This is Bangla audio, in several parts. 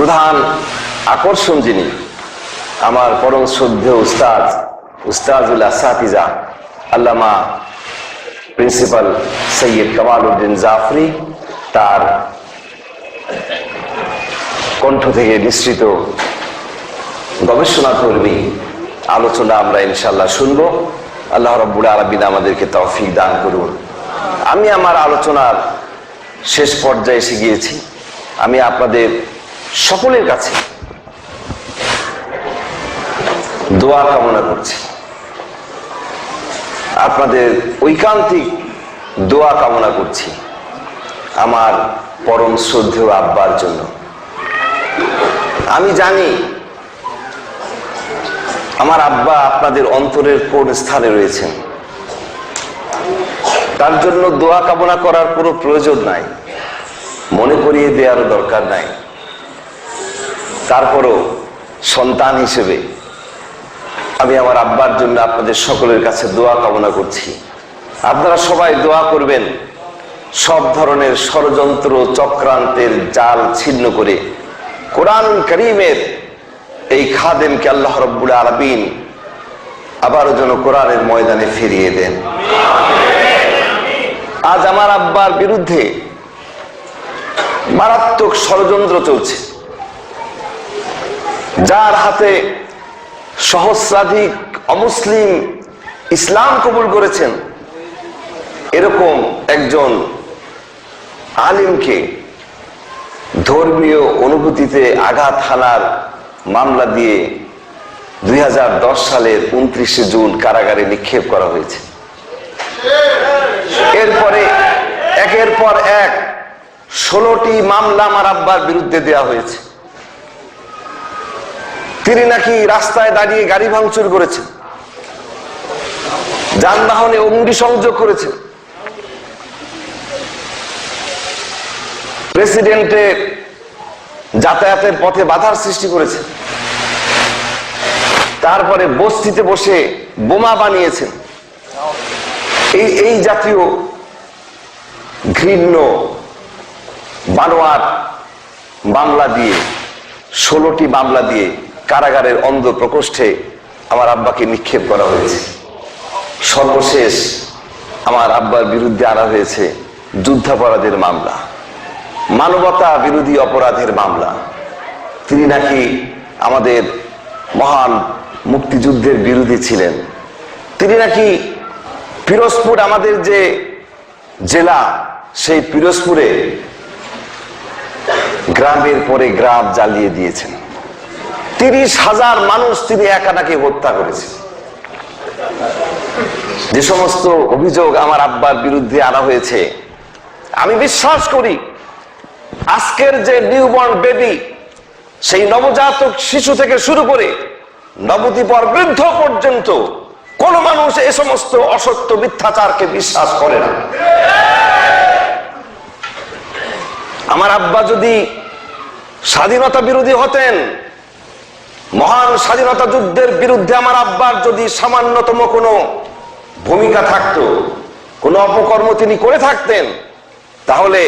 প্রধান আকর্ষণ যিনি, আমার পরম শ্রদ্ধেয় উস্তাদ উস্তাজুল আসাতিজা, আল্লামা প্রিন্সিপাল সৈয়দ কামাল উদ্দিন জাফরি, তার কণ্ঠ থেকে নিঃসৃত গবেষণা কর্মী আলোচনা আমরা ইনশাল্লাহ শুনব। আল্লাহ রব্বুল আলমিন আমাদেরকে তৌফিক দান করুন। আমি আমার আলোচনার শেষ পর্যায়ে এসে গিয়েছি। আমি আপনাদের সকলের কাছে দোয়া কামনা করছি। আপনাদের ঐকান্তিক দোয়া কামনা করছি আমার পরম শ্রদ্ধেয় আব্বার জন্য। আমি জানি আমার আব্বা আপনাদের অন্তরের কোন স্থানে রয়েছেন। তার জন্য দোয়া কামনা করার কোনো প্রয়োজন নাই। মনে করিয়ে দেওয়ারও দরকার নাই। তারপরও সন্তান হিসেবে আমি আমার আব্বার জন্য আপনাদের সকলের কাছে দোয়া কামনা করছি। আপনারা সবাই দোয়া করবেন, সব ধরনের ষড়যন্ত্র, চক্রান্তের জাল ছিন্ন করে কোরআন করিমের এই খাদেমকে আল্লাহ রব্বুল আলমিন আবারও যেন কোরআনের ময়দানে ফিরিয়ে দেন। আজ আমার আব্বার বিরুদ্ধে মারাত্মক ষড়যন্ত্র চলছে। যার হাতে সহস্রাধিক অমুসলিম ইসলাম কবুল করেছেন, এরকম একজন আলিমকে ধর্মীয় অনুভূতিতে আঘাত হানার মামলা দিয়ে দুই হাজার দশ সালের উনত্রিশে জুন কারাগারে নিক্ষেপ করা হয়েছে। এরপরে একের পর এক ষোলোটি মামলা আমার আব্বার বিরুদ্ধে দেয়া হয়েছে। তিনি নাকি রাস্তায় দাঁড়িয়ে গাড়ি ভাঙচুর করেছেন, যানবাহনে অগ্নি সংযোগ করেছেন। প্রেসিডেন্টের যাতায়াতের পথে বাধার সৃষ্টি করেছে তারপরে বস্তিতে বসে বোমা বানিয়েছেন। এই এই জাতীয় ঘৃণ্য বানোয়ার মামলা দিয়ে, ষোলোটি মামলা দিয়ে কারাগারের অন্ধ প্রকোষ্ঠে আমার আব্বাকে নিক্ষেপ করা হয়েছে। সর্বশেষ আমার আব্বার বিরুদ্ধে আনা হয়েছে যুদ্ধাপরাধের মামলা, মানবতা বিরোধী অপরাধের মামলা। তিনি নাকি আমাদের মহান মুক্তিযুদ্ধের বিরোধী ছিলেন। তিনি নাকি পিরোজপুর আমাদের যে জেলা, সেই পিরোজপুরে গ্রামের পরে গ্রাম জ্বালিয়ে দিয়েছেন। তিরিশ হাজার মানুষ তিনি একা নাকি হত্যা করেছেন যে সমস্ত অভিযোগ আমার আব্বার বিরুদ্ধে আনা হয়েছে, আমি বিশ্বাস করি আজকের যে নিউবর্ন বেবি, সেই নবজাতক শিশু থেকে শুরু করে নবদ্বীপর বৃদ্ধ পর্যন্ত কোন মানুষ এ সমস্ত অসত্য মিথ্যাচারকে বিশ্বাস করে না। আমার আব্বা যদি স্বাধীনতা বিরোধী হতেন মহান স্বাধীনতা যুদ্ধের বিরুদ্ধে আমার আব্বার যদি সামান্যতম কোনো ভূমিকা থাকতো, কোনো অপকর্ম তিনি করে থাকতেন, তাহলে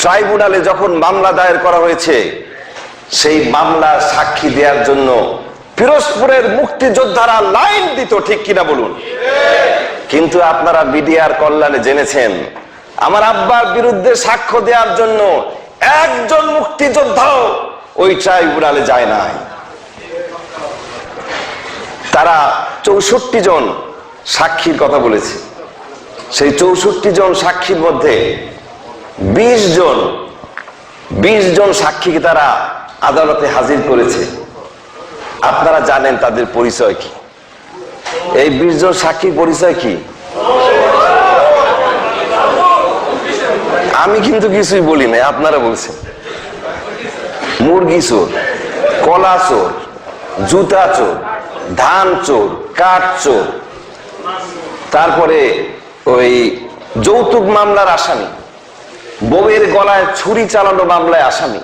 ট্রাইব্যুনালে যখন মামলা দায়ের করা হয়েছে, সেই মামলা সাক্ষী দেওয়ার জন্য পিরোজপুরের মুক্তিযোদ্ধারা লাইন দিত, ঠিক কিনা বলুন? কিন্তু আপনারা মিডিয়ার কল্যাণে জেনেছেন, আমার আব্বার বিরুদ্ধে সাক্ষ্য দেওয়ার জন্য একজন মুক্তিযোদ্ধাও ওই ট্রাইব্যুনালে যায় নাই। তারা চৌষট্টি জন সাক্ষীর কথা বলেছে। সেই চৌষট্টি জন সাক্ষীর মধ্যে বিশ জন বিশ জন সাক্ষীকে তারা আদালতে হাজির করেছে। আপনারা জানেন তাদের পরিচয় কি? এই বিশ জন সাক্ষীর পরিচয় কি? আমি কিন্তু কিছুই বলি নাই, আপনারা বলছেন। মুরগি চোর, কলা চোর, জুতা চোর ধান চোর, কাঠ চোর। তারপরে ওই যৌতুক মামলার আসামি, বউয়ের গলায় ছুরি চালানো মামলায় আসামি,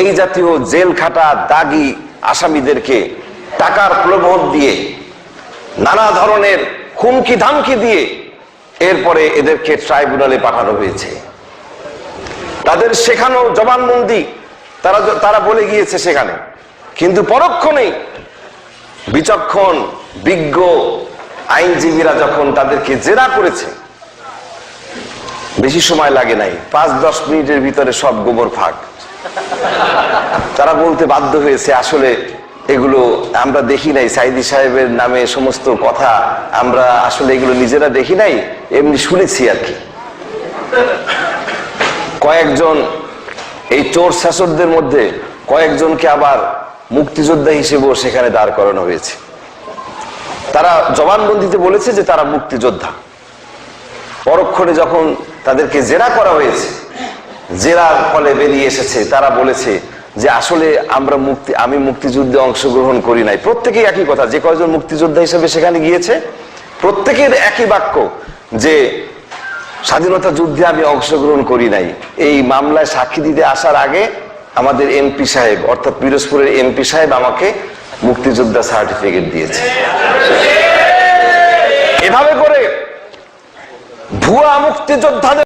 এই জাতীয় জেল খাটা দাগি আসামিদেরকে টাকার প্রলোভন দিয়ে, নানা ধরনের হুমকি ধামকি দিয়ে এরপরে এদেরকে ট্রাইব্যুনালে পাঠানো হয়েছে। তাদের শেখানো জবানবন্দি, তারা তারা বলে গিয়েছে সেখানে। কিন্তু পরক্ষণেই বিচক্ষণ, বিজ্ঞ আইনজীবীরা যখন তাদেরকে জেরা করেছে, বেশি সময় লাগে নাই, পাঁচ দশ মিনিটের ভিতরে সব গোবর ফাঁক। তারা বলতে বাধ্য হয়েছে, আসলে এগুলো আমরা দেখি নাই, সাইদি সাহেবের নামে সমস্ত কথা আমরা আসলে এগুলো নিজেরা দেখি নাই, এমনি শুনেছি আর কি। কয়েকজন এই চোর শাসকদের মধ্যে কয়েকজনকে আবার মুক্তিযোদ্ধা হিসেবেও সেখানে দাঁড় করানো হয়েছে। তারা জবানবন্দিতে বলেছে যে তারা মুক্তিযোদ্ধা। পরক্ষণে যখন তাদেরকে জেরা করা হয়েছে, জেরার ফলে বেরিয়ে এসেছে, তারা বলেছে যে আসলে আমরা মুক্তি, আমি মুক্তিযুদ্ধে অংশগ্রহণ করি নাই। প্রত্যেকেই একই কথা, যে কয়জন মুক্তিযোদ্ধা হিসেবে সেখানে গিয়েছে, প্রত্যেকের একই বাক্য যে স্বাধীনতা যুদ্ধে আমি অংশগ্রহণ করি নাই। এই মামলায় সাক্ষী দিতে আসার আগে আমাদের এমপি সাহেব, অর্থাৎ পিরোজপুরের এমপি সাহেব আমাকে মুক্তিযোদ্ধা সার্টিফিকেট দিয়েছে। এভাবে করে ভুয়া মুক্তিযোদ্ধাদের